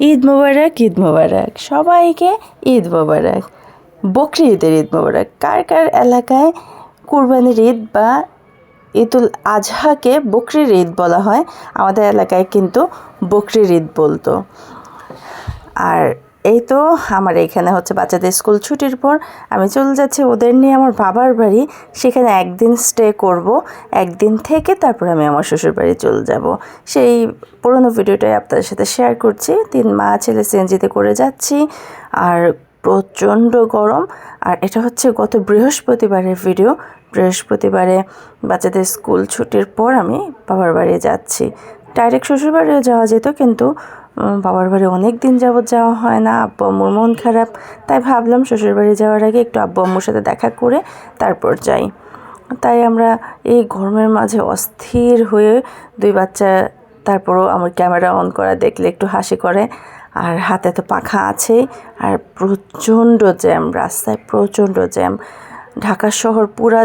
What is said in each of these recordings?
ঈদ মোবারক ঈদ মোবারক। সবাইকে ঈদ মোবারক। বকরি ঈদের ঈদ মোবারক। কার কার এলাকায় কুরবানির ঈদ বা ঈদুল আজহাকে বকরির ঈদ বলা হয়, আমাদের এলাকায় কিন্তু বকরির ঈদ বলতো। আর এই তো আমার এখানে হচ্ছে বাচ্চাদের স্কুল ছুটির পর আমি চলে যাচ্ছি ওদের নিয়ে আমার বাবার বাড়ি। সেখানে একদিন স্টে করব, একদিন থেকে তারপর আমি আমার শ্বশুর বাড়ি চলে যাব। সেই পুরনো ভিডিওটাই আপনাদের সাথে শেয়ার করছি। তিন মা ছেলে সিএনজিতে করে যাচ্ছি আর প্রচণ্ড গরম। আর এটা হচ্ছে গত বৃহস্পতিবারের ভিডিও বৃহস্পতিবারে বাচ্চাদের স্কুল ছুটির পর আমি বাবার বাড়ি যাচ্ছি। ডাইরেক্ট শ্বশুরবাড়িও যাওয়া যেত কিন্তু বাবার বাড়ি অনেক দিন যাবৎ যাওয়া হয় না, আব্বু আম্মুর মন খারাপ, তাই ভাবলাম শ্বশুর বাড়ি যাওয়ার আগে একটু আব্বু আম্মুর সাথে দেখা করে তারপর যাই। তাই আমরা এই গরমের মাঝে অস্থির হয়ে দুই বাচ্চা, তারপরও আমার ক্যামেরা অন করা, দেখলে একটু হাসি করে। আর হাতে তো পাখা আছেই, আর প্রচণ্ড জ্যাম, রাস্তায় প্রচণ্ড জ্যাম। ঢাকা শহর পুরা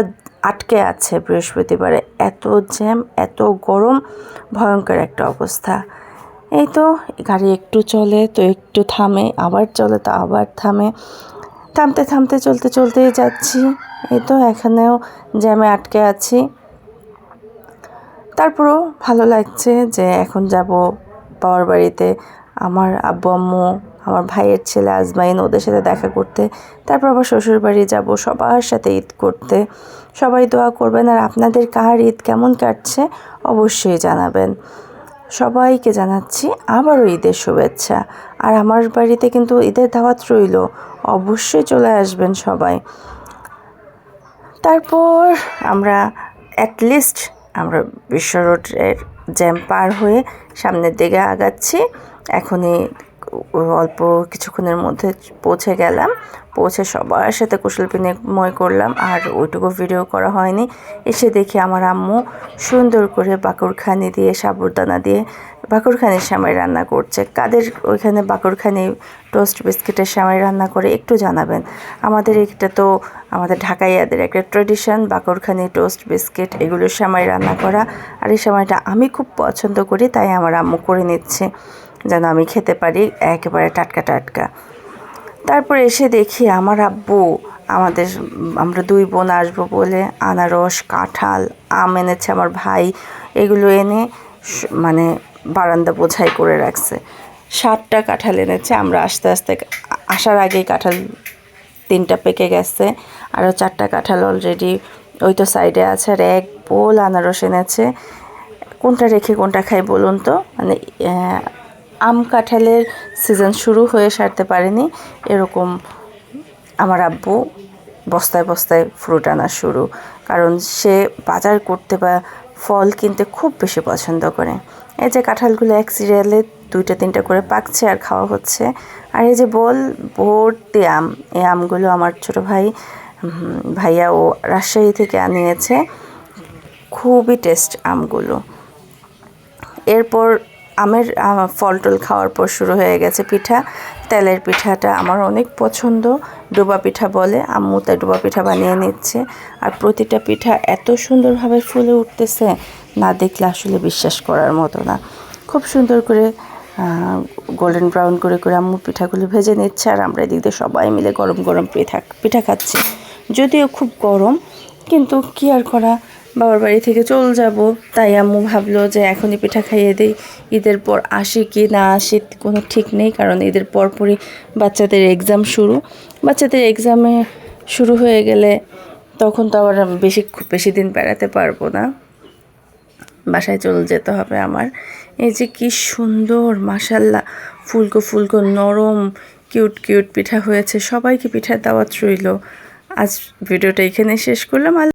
আটকে আছে বৃহস্পতিবারে। এত জ্যাম, এত গরম, ভয়ঙ্কর একটা অবস্থা। এই তো গাড়ি একটু চলে, তো একটু থামে, আবার চলে, তো আবার থামে। থামতে থামতে, চলতে চলতেই যাচ্ছি। এই তো এখানেও জ্যামে আটকে আছি। তারপরও ভালো লাগছে যে এখন যাব বাবার বাড়িতে। আমার আব্বু, আম্মু, আমার ভাইয়ের ছেলে আজমাইন ওদের সাথে দেখা করতে। তারপর আবার শ্বশুর বাড়ি যাব সবার সাথে ঈদ করতে। সবাই দোয়া করবেন। আর আপনাদের কার ঈদ কেমন কাটছে অবশ্যই জানাবেন। সবাইকে জানাচ্ছি আবারও ঈদের শুভেচ্ছা। আর আমার বাড়িতে কিন্তু ঈদের দাওয়াত রইল। অবশ্যই চলে আসবেন সবাই। তারপর আমরা অ্যাটলিস্ট আমরা বিশ্ব রোডের জ্যাম পার হয়ে সামনের দিকে আগাচ্ছি। এখনই অল্প কিছুক্ষণের মধ্যে পৌঁছে গেলাম। পৌঁছে সবার সাথে কুশল বিনিময় করলাম আর ওইটুকু ভিডিও করা হয়নি। এসে দেখি আমার আম্মু সুন্দর করে বাকুরখানি দিয়ে, সাবুরদানা দিয়ে বাকুরখানির সামাই রান্না করছে। কাদের ওইখানে বাকুরখানি টোস্ট বিস্কিটের সামাই রান্না করে একটু জানাবেন। আমাদের এটা তো, আমাদের ঢাকাইয়াদের একটা ট্রেডিশন বাকরখানি টোস্ট বিস্কিট এগুলোর সামাই রান্না করা। আর এই সময়টা আমি খুব পছন্দ করি, তাই আমার আম্মু করে নিচ্ছে। যেন আমি খেতে পারি একেবারে টাটকা টাটকা। তারপর এসে দেখি আমার আব্বু, আমাদের আমরা দুই বোন আসব বলে আনারস, কাঁঠাল, আম এনেছে আমার ভাই, এগুলো এনে মানে বারান্দা বোঝাই করে রাখছে। ষাটটা কাঁঠাল এনেছে, আমরা আস্তে আস্তে আসার আগেই কাঁঠাল তিনটা পেকে গেছে, আরও চারটা কাঁঠাল অলরেডি ওই তো সাইডে আছে আর এক বোল আনারস এনেছে। কোনটা রেখে কোনটা খাই বলুন তো? মানে আম কাঁঠালের সিজন শুরু হয়ে সারতে পারেনি। এরকম আমার আব্বু বস্তায় বস্তায় ফ্রুট আনা শুরু। কারণ সে বাজার করতে বা ফল কিনতে খুব বেশি পছন্দ করে। এই যে কাঁঠালগুলো এক সিরিয়ালে দুইটা, তিনটা করে পাকছে আর খাওয়া হচ্ছে। আর এই যে বল, ভর্তি আম, এই আমগুলো আমার ছোটো ভাই ভাইয়া ও রাজশাহী থেকে আনিয়েছে। খুবই টেস্ট আমগুলো। এরপর আমের ফল টল খাওয়ার পর শুরু হয়ে গেছে পিঠা। তেলের পিঠাটা আমার অনেক পছন্দ। ডোবা পিঠা বলে, আম্মু তাই ডোবা পিঠা বানিয়ে নিচ্ছে। আর প্রতিটা পিঠা এত সুন্দরভাবে ফুলে উঠতেছে, না দেখলে আসলে বিশ্বাস করার মতো না। খুব সুন্দর করে গোল্ডেন ব্রাউন করে করে আম্মু পিঠাগুলো ভেজে নিচ্ছে আর আমরা এদিক সবাই মিলে গরম গরম পিঠা পিঠা খাচ্ছি। যদিও খুব গরম, কিন্তু কি আর করা বাবার বাড়ি থেকে চল যাব। তাই আম্মু ভাবলো যে এখনই পিঠা খাইয়ে দিই। ঈদের পর আসি কি না আসি কোনো ঠিক নেই, কারণ ঈদের পরপরই বাচ্চাদের এক্সাম শুরু। বাচ্চাদের এক্সামে শুরু হয়ে গেলে তখন তো আবার বেশি বেশি দিন বেড়াতে পারব না। বাসায় চলে যেতে হবে আমার। এই যে কি সুন্দর মাসাল্লাহ ফুলকো ফুলকো, নরম কিউট কিউট পিঠা হয়েছে। সবাইকে পিঠার দাওয়াত রইল। আজ ভিডিওটা এখানে শেষ করলাম।